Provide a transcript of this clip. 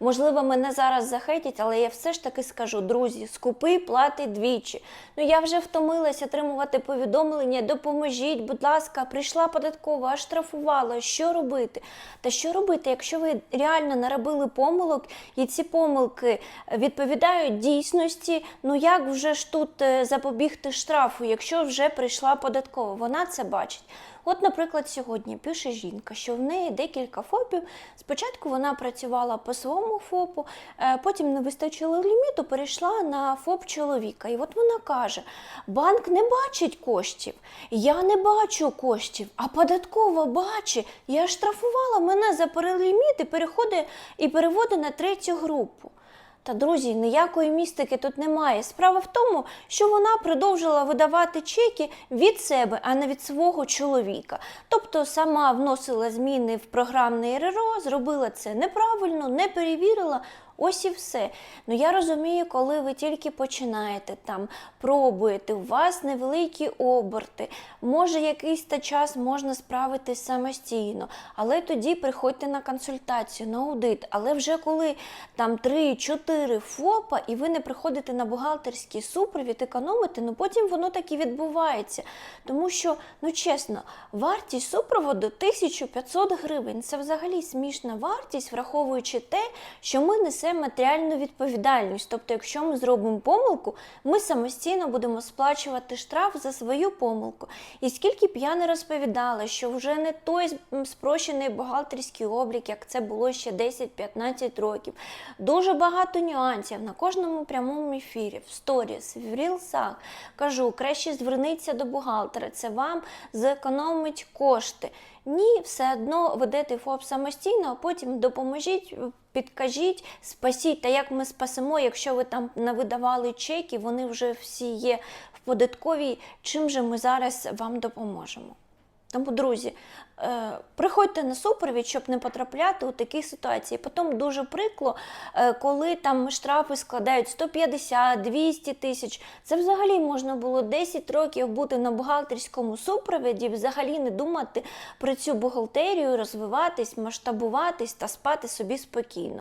Можливо, мене зараз захейтять, але я все ж таки скажу, друзі, скупий платить двічі. Ну я вже втомилась отримувати повідомлення, допоможіть, будь ласка, прийшла податкова, аж штрафувала. Що робити? Та що робити, якщо ви реально наробили помилок, і ці помилки відповідають дійсності, ну як вже ж тут е, запобігти штрафу, якщо вже прийшла податкова? Вона це бачить. От, наприклад, сьогодні пише жінка, що в неї декілька ФОПів. Спочатку вона працювала по своєму ФОПу, е, потім не вистачило ліміту, перейшла на ФОП чоловіка. І от вона каже: банк не бачить коштів, я не бачу коштів, а податкова бачить. Я штрафувала мене за переліміт і переходить і переводить на третю групу. Та друзі, ніякої містики тут немає. Справа в тому, що вона продовжила видавати чеки від себе, а не від свого чоловіка. Тобто сама вносила зміни в програмне РРО, зробила це неправильно, не перевірила. Ось і все. Ну я розумію, коли ви тільки починаєте там, пробуєте, у вас невеликі оберти, може якийсь та час можна справитись самостійно, але тоді приходьте на консультацію, на аудит. Але вже коли там 3-4 ФОПа, і ви не приходите на бухгалтерський супровід, економите, ну потім воно так і відбувається. Тому що, ну чесно, вартість супроводу 1500 гривень. Це взагалі смішна вартість, враховуючи те, що ми несемо матеріальну відповідальність. Тобто, якщо ми зробимо помилку, ми самостійно будемо сплачувати штраф за свою помилку. І скільки б я не розповідала, що вже не той спрощений бухгалтерський облік, як це було ще 10-15 років. Дуже багато нюансів на кожному прямому ефірі, в сторіс, в рілсах. Кажу, краще зверніться до бухгалтера, це вам зекономить кошти. Ні, все одно ведете ФОП самостійно, а потім допоможіть, підкажіть, спасіть. Та як ми спасемо, якщо ви там навидавали чеки, вони вже всі є в податковій. Чим же ми зараз вам допоможемо? Тому, друзі, е, приходьте на супровід, щоб не потрапляти у такі ситуації. Потім дуже прикло, е, коли там штрафи складають 150, 200 тисяч. Це взагалі можна було 10 років бути на бухгалтерському супровіді, взагалі не думати про цю бухгалтерію, розвиватись, масштабуватись та спати собі спокійно.